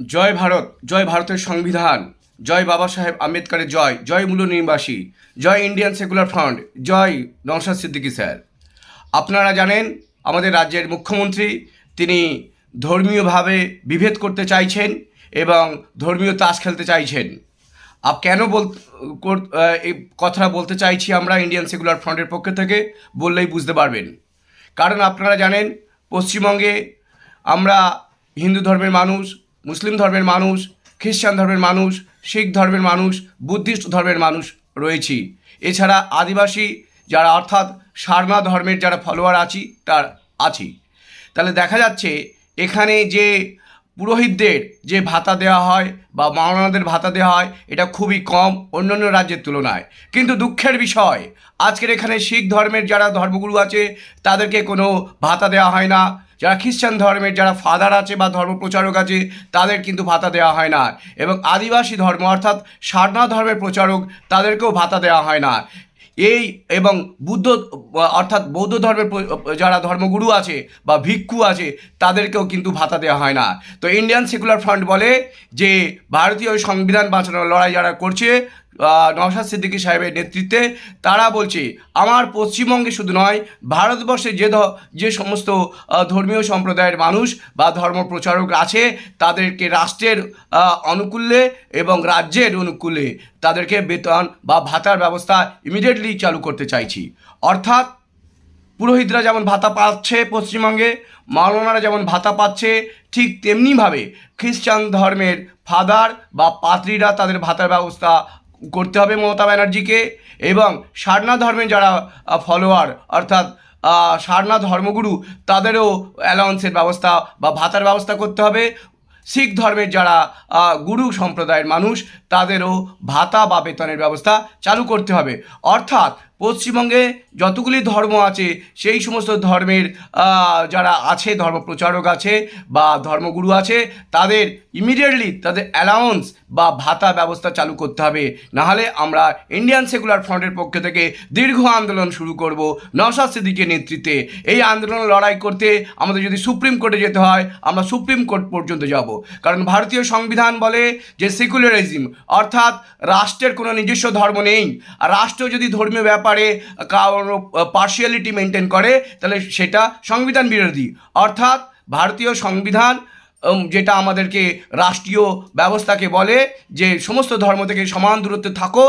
জয় ভারত, জয় ভারতের সংবিধান, জয় বাবা সাহেব আম্বেদকারের জয় জয় মূল নিবাসী জয় ইন্ডিয়ান সেকুলার ফ্রন্ট, জয় নওশাদ সিদ্দিকী স্যার। আপনারা জানেন, আমাদের রাজ্যের মুখ্যমন্ত্রী, তিনি ধর্মীয়ভাবে বিভেদ করতে চাইছেন এবং ধর্মীয় তাস খেলতে চাইছেন। আপ কেন বল এই কথাটা বলতে চাইছি আমরা ইন্ডিয়ান সেকুলার ফ্রন্টের পক্ষ থেকে, বললেই বুঝতে পারবেন। কারণ আপনারা জানেন, পশ্চিমবঙ্গে আমরা হিন্দু ধর্মের মানুষ মুসলিম ধর্মের মানুষ, খ্রিস্টান ধর্মের মানুষ, শিখ ধর্মের মানুষ, বুদ্ধিস্ট ধর্মের মানুষ রয়েছি। এছাড়া আদিবাসী যারা অর্থাৎ সারনা ধর্মের যারা ফলোয়ার আছি, তার আছি। তাহলে দেখা যাচ্ছে এখানে যে পুরোহিতদের যে ভাতা দেওয়া হয় বা মাওলানাদের ভাতা দেওয়া হয়, এটা খুবই কম অন্যান্য রাজ্যের তুলনায়। কিন্তু দুঃখের বিষয়, আজকের এখানে শিখ ধর্মের যারা ধর্মগুরু আছে, তাদেরকে কোনো ভাতা দেওয়া হয় না। যারা খ্রিস্টান ধর্মের, যারা ফাদার আছে বা ধর্ম প্রচারক আছে, তাদের কিন্তু ভাতা দেওয়া হয় না। এবং আদিবাসী ধর্ম, অর্থাৎ সারনা ধর্মের প্রচারক, তাদেরকেও ভাতা দেওয়া হয় না। এই এবং বুদ্ধ, অর্থাৎ বৌদ্ধ ধর্মের যারা ধর্মগুরু আছে বা ভিক্ষু আছে, তাদেরকেও কিন্তু ভাতা দেওয়া হয় না। তো ইন্ডিয়ান সেকুলার ফ্রন্ট বলে যে, ভারতীয় সংবিধান বাঁচানোর লড়াই যারা করছে নওশাদ সিদ্দিকী সাহেবের নেতৃত্বে তারা বলছে, আমার পশ্চিমবঙ্গে শুধু নয়, ভারতবর্ষে যে যে সমস্ত ধর্মীয় সম্প্রদায়ের মানুষ বা ধর্ম প্রচারক আছে, তাদেরকে রাষ্ট্রের অনুকূলে এবং রাজ্যের অনুকূলে তাদেরকে বেতন বা ভাতার ব্যবস্থা ইমিডিয়েটলি চালু করতে চাইছি। অর্থাৎ পুরোহিতরা যেমন ভাতা পাচ্ছে পশ্চিমবঙ্গে, মাওলানারা যেমন ভাতা পাচ্ছে, ঠিক তেমনিভাবে খ্রিস্টান ধর্মের ফাদার বা পাত্রীরা তাদের ভাতার ব্যবস্থা করতে হবে মমতা ব্যানার্জিকে এবং সারনা ধর্মের যারা ফলোয়ার অর্থাৎ সারনা ধর্মগুরু, তাদেরও অ্যালাউন্সের ব্যবস্থা বা ভাতার ব্যবস্থা করতে হবে। শিখ ধর্মের যারা গুরু সম্প্রদায়ের মানুষ, তাদেরও ভাতা বা বেতনের ব্যবস্থা চালু করতে হবে। অর্থাৎ পশ্চিমবঙ্গে যতগুলি ধর্ম আছে, সেই সমস্ত ধর্মের যারা আছে ধর্ম প্রচারক আছে বা ধর্মগুরু আছে, তাদের ইমিডিয়েটলি তাদের অ্যালাউন্স বা ভাতা ব্যবস্থা চালু করতে হবে। নাহলে আমরা ইন্ডিয়ান সেকুলার ফ্রন্টের পক্ষ থেকে দীর্ঘ আন্দোলন শুরু করব নওশাদ সিদ্দিকের নেতৃত্বে। এই আন্দোলন লড়াই করতে আমাদের যদি সুপ্রিম কোর্টে যেতে হয়, আমরা সুপ্রিম কোর্ট পর্যন্ত যাব। কারণ ভারতীয় সংবিধান বলে যে সেকুলারিজম অর্থাৎ রাষ্ট্রের কোনো নিজস্ব ধর্ম নেই। আর রাষ্ট্র যদি ধর্মীয় ব্যাপারে কারও পার্শিয়ালিটি মেনটেন করে, তাহলে সেটা সংবিধান বিরোধী। অর্থাৎ ভারতীয় সংবিধান যেটা আমাদেরকে রাষ্ট্রীয় ব্যবস্থাকে বলে যে সমস্ত ধর্ম থেকে সমান দূরত্বে থাকো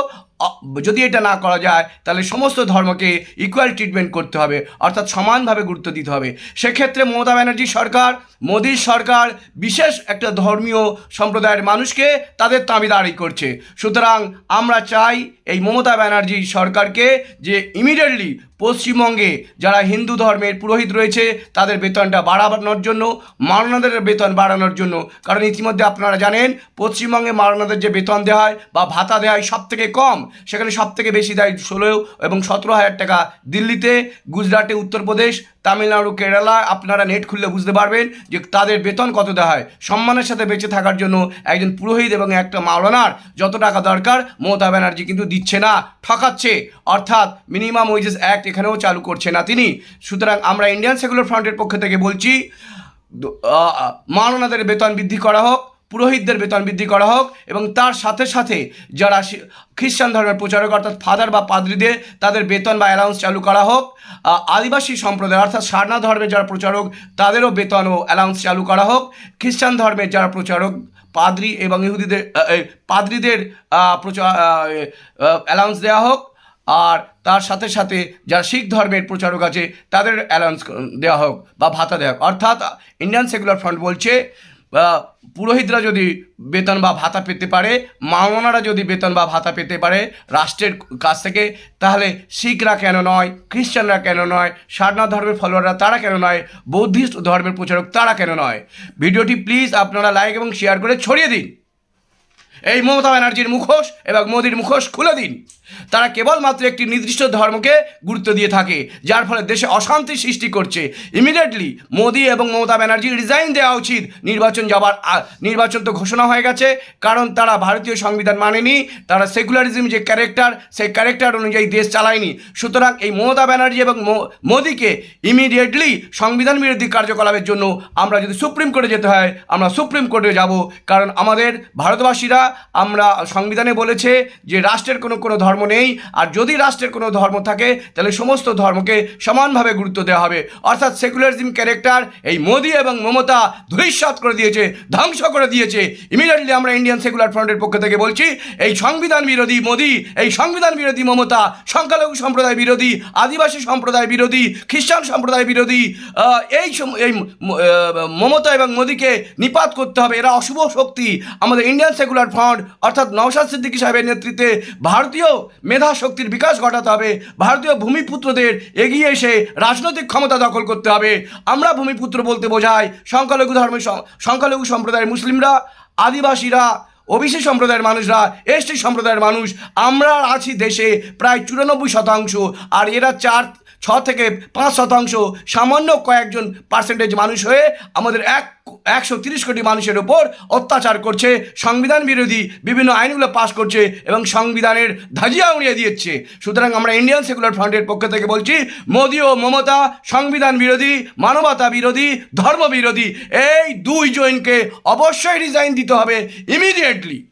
যদি এটা না করা যায়, তাহলে সমস্ত ধর্মকে ইকুয়াল ট্রিটমেন্ট করতে হবে, অর্থাৎ সমানভাবে গুরুত্ব দিতে হবে। সেক্ষেত্রে মমতা ব্যানার্জি সরকার মোদীর সরকার বিশেষ একটা ধর্মীয় সম্প্রদায়ের মানুষকে তাদের দাঁড়ি করছে। সুতরাং আমরা চাই এই মমতা ব্যানার্জি সরকারকে যে ইমিডিয়েটলি পশ্চিমবঙ্গে যারা হিন্দু ধর্মের পুরোহিত রয়েছে, তাদের বেতনটা বাড়ানোর জন্য, মারণাদের বেতন বাড়ানোর জন্য। কারণ ইতিমধ্যে আপনারা জানেন, পশ্চিমবঙ্গে মারণাদের যে বেতন দেওয়া হয় বা ভাতা দেওয়া হয় সব থেকে কম। সেখানে সব থেকে বেশি দেয় ষোলো এবং সতেরো হাজার টাকা দিল্লিতে, গুজরাটে, উত্তরপ্রদেশ, তামিলনাড়ু, কেরালা। আপনারা নেট খুললে বুঝতে পারবেন যে তাদের বেতন কত দেওয়া হয়। সম্মানের সাথে বেঁচে থাকার জন্য একজন পুরোহিত এবং একটা মাওলানার যত টাকা দরকার, মমতা ব্যানার্জি কিন্তু দিচ্ছে না, ঠকাচ্ছে। অর্থাৎ মিনিমাম ওয়েজেস অ্যাক্ট এখানেও চালু করছে না তিনি। সুতরাং আমরা ইন্ডিয়ান সেকুলার ফ্রন্টের পক্ষ থেকে বলছি মাওলানাদের বেতন বৃদ্ধি করা হোক। পুরোহিতদের বেতন বৃদ্ধি করা হোক এবং তার সাথে সাথে যারা খ্রিস্টান ধর্মের প্রচারক, অর্থাৎ ফাদার বা পাদ্রীদের তাদের বেতন বা অ্যালাউন্স চালু করা হোক। আদিবাসী সম্প্রদায়, অর্থাৎ সারনা ধর্মের যারা প্রচারক, তাদেরও বেতন ও অ্যালাউন্স চালু করা হোক। খ্রিস্টান ধর্মের যারা প্রচারক, পাদ্রী এবং ইহুদিদের পাদ্রীদের প্রচার অ্যালাউন্স দেওয়া হোক। আর তার সাথে সাথে যারা শিখ ধর্মের প্রচারক আছে, তাদের অ্যালাউন্স দেওয়া হোক বা ভাতা দেওয়া হোক। অর্থাৎ ইন্ডিয়ান সেকুলার ফ্রন্ট বলছে পুরোহিতরা যদি বেতন বা ভাতা পেতে পারে মাওনারা যদি বেতন বা ভাতা পেতে পারে রাষ্ট্রের কাছ থেকে, তাহলে শিখরা কেন নয়, খ্রিস্টানরা কেন নয় সারনা ধর্মের ফলোয়াররা তারা কেন নয়, বৌদ্ধিস্ট ধর্মের প্রচারক তারা কেন নয়? ভিডিওটি প্লিজ আপনারা লাইক এবং শেয়ার করে ছড়িয়ে দিন। এই মমতা ব্যানার্জির মুখোশ এবং মোদির মুখোশ খুলে দিন। তারা কেবলমাত্র একটি নির্দিষ্ট ধর্মকে গুরুত্ব দিয়ে থাকে, যার ফলে দেশে অশান্তি সৃষ্টি করছে। ইমিডিয়েটলি মোদি এবং মমতা ব্যানার্জি রিজাইন দেওয়া উচিত। নির্বাচন যাবার নির্বাচন তো ঘোষণা হয়ে গেছে, কারণ তারা ভারতীয় সংবিধান মানেনি, তারা সেকুলারিজম যে ক্যারেক্টার সেই ক্যারেক্টার অনুযায়ী দেশ চালায়নি। সুতরাং এই মমতা ব্যানার্জি এবং মোদিকে ইমিডিয়েটলি সংবিধান বিরোধী কার্যকলাপের জন্য আমরা যদি সুপ্রিম কোর্টে যেতে হয়, আমরা সুপ্রিম কোর্টে যাব, কারণ আমাদের ভারতবাসীরা আমরা সংবিধানে বলেছে যে রাষ্ট্রের কোনো কোনো ধর্ম নেই, আর যদি রাষ্ট্রের কোনো ধর্ম থাকে, তাহলে সমস্ত ধর্মকে সমানভাবে গুরুত্ব দেওয়া হবে। অর্থাৎ সেকুলারিজম ক্যারেক্টার এই মোদি এবং মমতা ধূলিসাৎ করে দিয়েছে, ধ্বংস করে দিয়েছে। ইমিডিয়েটলি আমরা ইন্ডিয়ান সেকুলার ফ্রন্টের পক্ষ থেকে বলছি, এই সংবিধান বিরোধী মোদি, এই সংবিধান বিরোধী মমতা, সংখ্যালঘু সম্প্রদায় বিরোধী, আদিবাসী সম্প্রদায় বিরোধী, খ্রিস্টান সম্প্রদায় বিরোধী এই এই মমতা এবং মোদিকে নিপাত করতে হবে। এরা অশুভ শক্তি। আমাদের ইন্ডিয়ান সেকুলার ফ্রন্ট অর্থাৎ নওশাদ সিদ্দিকী সাহেবের নেতৃত্বে ভারতীয় মেধা শক্তির বিকাশ ঘটাতে হবে। ভারতীয় ভূমিপুত্রদের এগিয়ে এসে রাজনৈতিক ক্ষমতা দখল করতে হবে। আমরা ভূমিপুত্র বলতে বোঝাই সংখ্যালঘু ধর্মের সংখ্যালঘু সম্প্রদায়ের মুসলিমরা, আদিবাসীরা, ওবিসি সম্প্রদায়ের মানুষরা এসটি সম্প্রদায়ের মানুষ। আমরা আছি দেশে প্রায় চুরানব্বই শতাংশ, আর এরা চার ছ থেকে পাঁচ শতাংশ সামান্য কয়েকজন পার্সেন্টেজ মানুষ হয়ে আমাদের এক, একশো তিরিশ কোটি মানুষের ওপর অত্যাচার করছে, সংবিধান বিরোধী বিভিন্ন আইনগুলো পাশ করছে এবং সংবিধানের ধাজিয়া উড়িয়ে দিচ্ছে সুতরাং আমরা ইন্ডিয়ান সেকুলার ফ্রন্টের পক্ষ থেকে বলছি, মোদি ও মমতা সংবিধান বিরোধী, মানবতা বিরোধী, ধর্ম বিরোধী, এই দুই জনকে অবশ্যই রিজাইন দিতে হবে ইমিডিয়েটলি